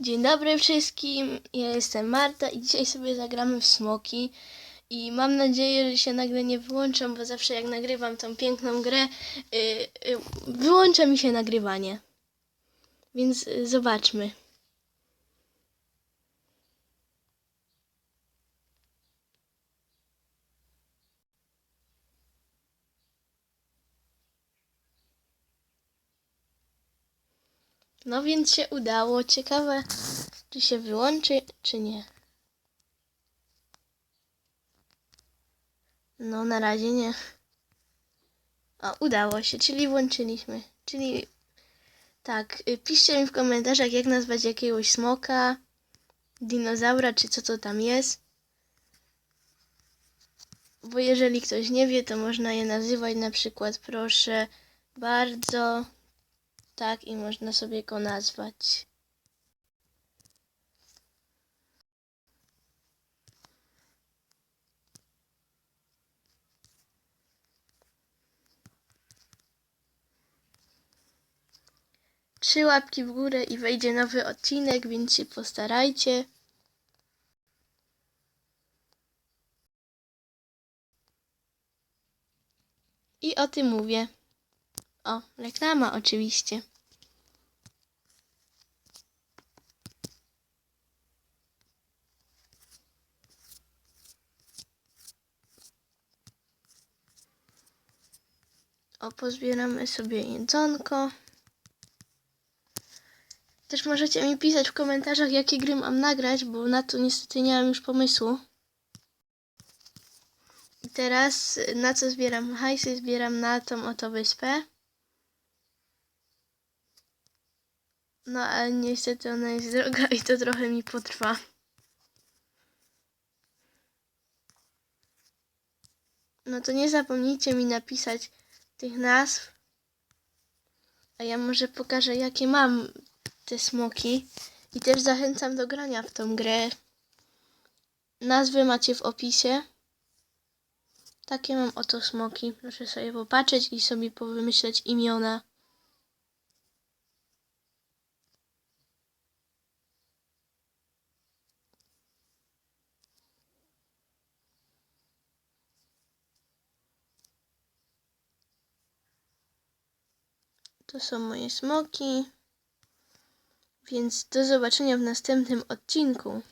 Dzień dobry wszystkim, ja jestem Marta i dzisiaj sobie zagramy w smoki. I mam nadzieję, że się nagle nie wyłączą, bo zawsze jak nagrywam tą piękną grę, yy, yy, wyłącza mi się nagrywanie. Więc yy, zobaczmy. No więc się udało. Ciekawe, czy się wyłączy, czy nie. No, na razie nie. O, udało się, czyli włączyliśmy. Czyli tak, y, piszcie mi w komentarzach, jak nazwać jakiegoś smoka, dinozaura, czy co to tam jest. Bo jeżeli ktoś nie wie, to można je nazywać na przykład, proszę bardzo, tak, i można sobie go nazwać. Trzy łapki w górę i wejdzie nowy odcinek, więc się postarajcie. I o tym mówię. O, reklama oczywiście. O, pozbieramy sobie jedzonko. Też możecie mi pisać w komentarzach, jakie gry mam nagrać, bo na to niestety nie mam już pomysłu. I teraz na co zbieram hajsy? Zbieram na tą oto wyspę. No ale niestety ona jest droga i to trochę mi potrwa. No to nie zapomnijcie mi napisać tych nazw. A ja może pokażę jakie mam te smoki. I też zachęcam do grania w tą grę. Nazwy macie w opisie. Takie mam oto smoki. Proszę sobie popatrzeć i sobie powymyśleć imiona. To są moje smoki. Więc do zobaczenia w następnym odcinku.